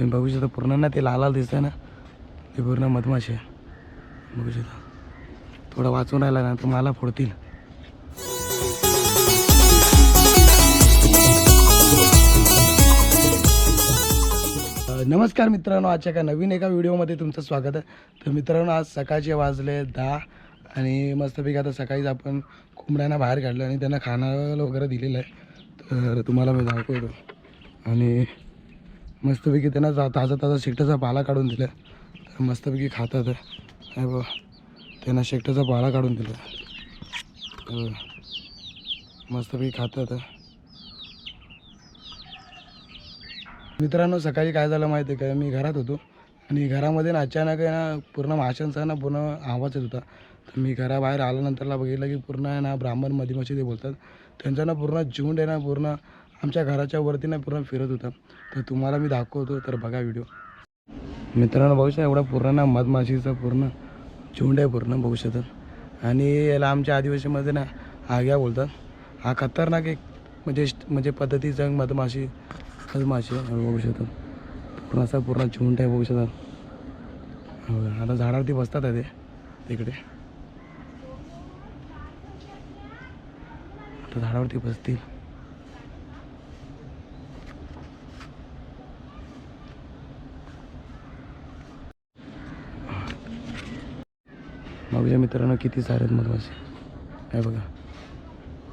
तुम्ही बघू शकता पूर्ण ना ते लाल दिसत आहे ना. ते पूर्ण मधमाशी आहे. बघू शकता. थोडं वाचून राहिला ना तर मला फोडतील. नमस्कार मित्रांनो आजच्या एका नवीन एका व्हिडिओमध्ये तुमचं स्वागत आहे. तर मित्रांनो आज सकाळचे वाजले दहा आणि मस्तपैकी आता सकाळीच आपण कोंबड्यांना बाहेर काढलं आणि त्यांना खाणं वगैरे दिलेलं आहे. तर तुम्हाला मी दाखवतो. आणि मस्तपैकी त्यांना जा- ताजा ताजा शेकट्याचा पाला काढून दिला. तर मस्तपैकी खातात आहे बघ त्यांना शेकटाचा पाला काढून दिला. मस्तपैकी खातात मित्रांनो सकाळी काय झालं माहिती आहे का? मी घरात होतो. आणि घरामध्ये ना अचानक आहे ना पूर्ण माशांचा ना पूर्ण आवाज येत होता. तर मी घराबाहेर आल्यानंतरला बघितलं की पूर्ण आहे ना ब्राह्मण मधीमाशी ते बोलतात. त्यांचा ना पूर्ण झुंड आहे ना पूर्ण आमच्या घराच्या वरती ना पूर्ण फिरत होता. तर तुम्हाला मी दाखवतो तर बघा व्हिडिओ मित्रांनो बघू शकता एवढा पूर्ण ना मधमाशीचा पूर्ण झुंड आहे पूर्ण बघू शकतात आणि याला आमच्या आदिवासीमध्ये ना आग्या बोलतात. हा खतरनाक एक म्हणजे म्हणजे पद्धतीचा मधमाशी मधमाशी बघू शकतात पूर्ण असा पूर्ण झुंड आहे बघू शकतात हो, आता झाडावरती बसतात आहे ते तिकडे. आता झाडावरती बसतील. माझ्या मित्रांनो किती सारे आहेत मधमाशी आहे बघा.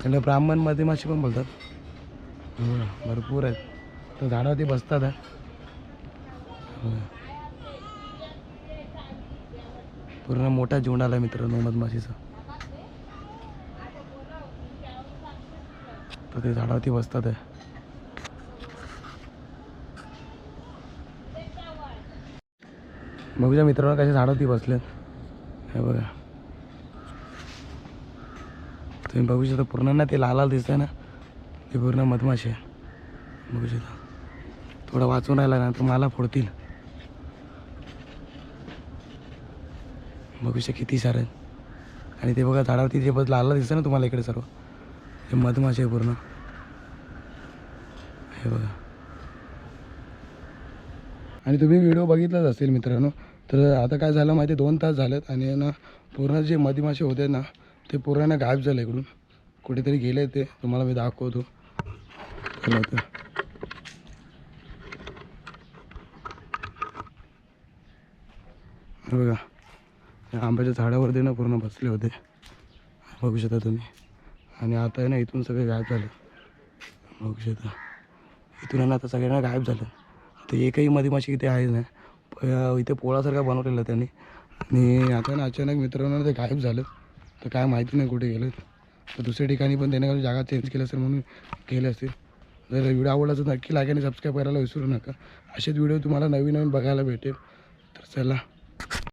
त्याला ब्राह्मण मधमाशी पण बोलतात. हो बघा, भरपूर आहेत. तर झाडावरती बसतात आहे हो. पूर्ण मोठा झुंड आला मित्रांनो मधमाशीचा. तर ते झाडावरती बसतात आहे बघूया मित्रांनो कशा झाडावरती बसलेत? हे बघा. तुम्ही बघू शकता पूर्ण ना ते लाल दिसत दिसतंय ना. ते पूर्ण मधमाशी आहे. बघू शकता. थोडं वाचून राहिला ना तर मला फोडतील. बघू शकता किती सारे आणि ते बघा झाडावरती जे बघ लाल लाल दिसतं ना तुम्हाला इकडे सर्व हे मधमाशी आहे पूर्ण. हे बघा. आणि तुम्ही व्हिडिओ बघितलाच असेल मित्रांनो तर आता काय झालं माहिती आहे, दोन तास झालेत आणि ना पूर्ण जे मधमाशी होते ना ते पूर्ण ना गायब झालं इकडून. कुठेतरी गेले ते. तुम्हाला मी दाखवतो. चला आता. बघा या आंब्याच्या झाडावरती ना पूर्ण बसले होते. बघू शकता तुम्ही. आणि आता आहे ना इथून सगळे गायब झाले. बघू शकता. इथून आहे ना आता सगळ्यांना गायब झालं. तर एकही मधमाशी इथे आहे नाही इथे पोळासारखा बनवलेला त्यांनी. आणि आता ना अचानक मित्रांनो ते गायब झालं. तर काय माहिती नाही कुठे गेलं तर दुसऱ्या ठिकाणी पण त्याने काही जागा चेंज केली असेल म्हणून केले असतील. जर व्हिडिओ आवडला तर नक्की लाईक आणि सबस्क्राईब करायला विसरू नका. असेच व्हिडिओ तुम्हाला नवीन नवीन बघायला भेटेल. तर चला.